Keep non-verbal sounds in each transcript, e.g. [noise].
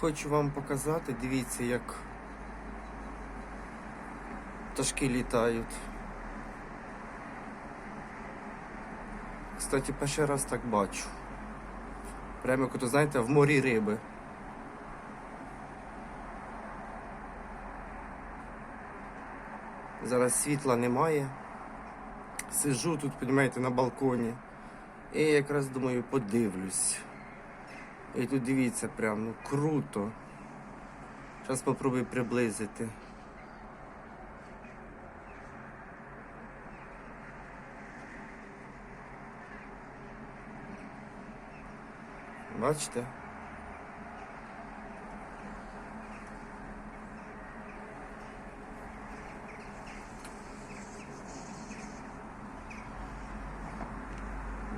Хочу вам показати, дивіться, як пташки літають. Кстати, перший раз так бачу. Прямо як знаєте, в морі риби. Зараз світла немає. Сижу тут, розумієте, на балконі. І якраз думаю, подивлюсь. І тут дивіться прям, ну круто. Зараз спробую приблизити. Бачите?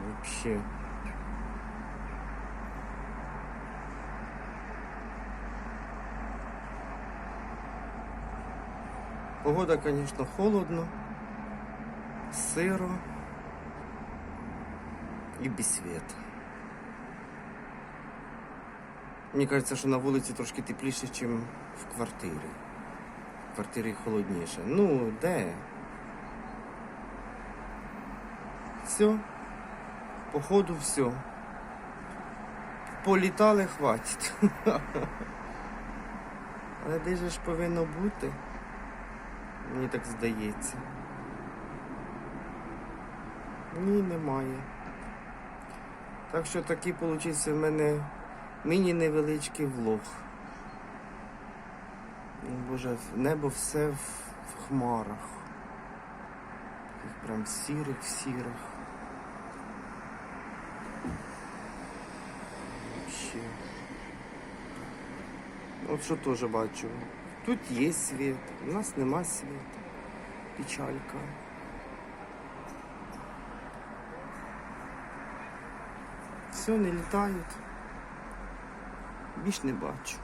Вообще. Погода, конечно, холодно, сиро і без света. Мені кажется, що на вулиці трошки тепліше, ніж в квартирі. В квартирі холодніше. Ну, [laughs] де? Все. Походу все. Політали хватить. Але де ж повинно бути? Мені так здається. Ні, немає. Так що такий получився в мене міні-невеличкий влог. Боже, небо все в, в хмарах. Прям сірих, сірих. Ще. От що теж бачу. Тут є світ, у нас нема світу. Печалька. Все, не літають. Більш не бачу.